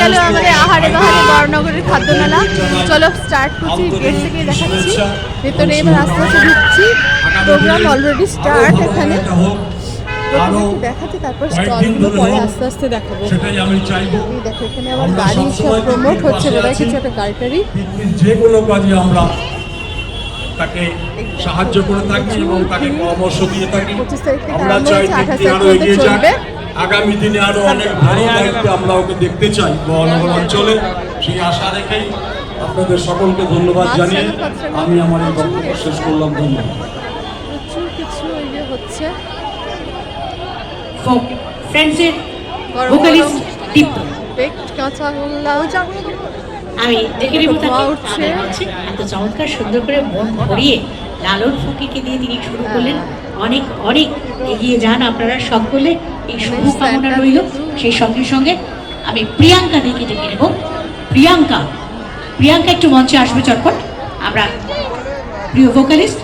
গেল আমাদের আহারে বাহারে বড়নগরের খাদ্য মেলা চলো স্টার্ট করছি গেট থেকে দেখাচ্ছি। ভেতরে এবার আস্তে আস্তে ঢুকছি। প্রোগ্রাম অলরেডি স্টার্ট এখানে। প্রথমে তারপর স্টলগুলো পরে আস্তে আস্তে দেখাবো। দেখো এখানে আমার গাড়ি সব প্রমোট হচ্ছে বোধহয় কিছু একটা গাড়ি যে কোনো কাজে আমরা তাকে সাহায্য করে থাকি এবং তাকে পরামর্শ দিয়ে থাকি। পঁচিশ তারিখ থেকে আমরা চাই আঠাশ আরও এগিয়ে চলবে। আগামী দিনে আরও অনেক ভালো দায়িত্বে আমরা ওকে দেখতে চাই মহানগর অঞ্চলে। সেই আশা রেখেই আপনাদের সকলকে ধন্যবাদ জানিয়ে মাছ রান্না। আমি আমার এই বক্তব্য শেষ করলাম। ধন্যবাদ। আমি দেখে নেব এত চমৎকার সুন্দর করে মন ভরিয়ে লালন ফকিরকে দিয়ে তিনি শুরু করলেন। অনেক অনেক এগিয়ে যান আপনারা সকলে। এই শুভকামনা রইল। সেই সঙ্গে সঙ্গে আমি প্রিয়াঙ্কা দিকে ডেকে নেব। প্রিয়াঙ্কা প্রিয়াঙ্কা একটু মঞ্চে আসবে চটপট। আমরা প্রিয় ভোকালিস্ট